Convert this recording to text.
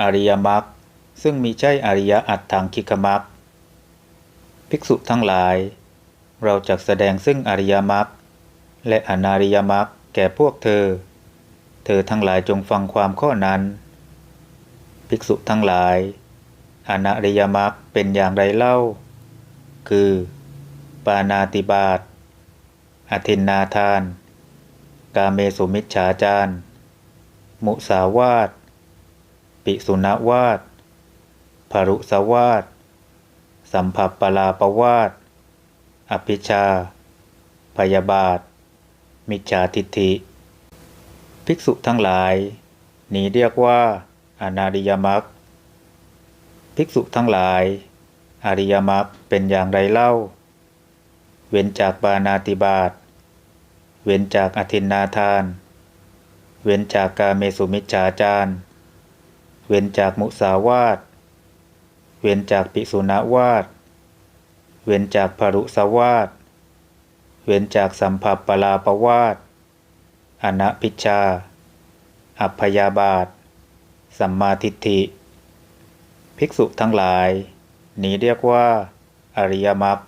อริยมรรคซึ่งมิใช่อริยอัตถังคิกมรรคภิกษุทั้งหลาย เราจะแสดงซึ่งอริยมรรคและอนาริยมรรคแก่พวกเธอ เธอทั้งหลายจงฟังความข้อนั้น ภิกษุทั้งหลายอนาริยมรรคเป็นอย่างไรเล่า คือ ปานาติบาตอธินนาทาน กาเมสุมิจฉาจารมุสาวาท ปิสุณวาทภรุสวาทสัมผัสปลาปวาทอภิชา พยาบาท มิจฉาทิฏฐิ ภิกษุทั้งหลาย นี้เรียกว่า อนาริยมรรคภิกษุทั้งหลาย อริยมรรคเป็นอย่างไรเล่า เว้นจากปานาติบาตเว้นจากอธินนาทาน เว้นจากกาเมสุมิจฉาจาร เว้นจากมุสาวาท เว้นจากปิสุณวาท เว้นจากภรุสวาท เว้นจากสัมผัสปลาปวาทอนัพิชชา อัพยาบาท สัมมาทิฏฐิ ภิกษุทั้งหลาย นี้เรียกว่า อริยมรรค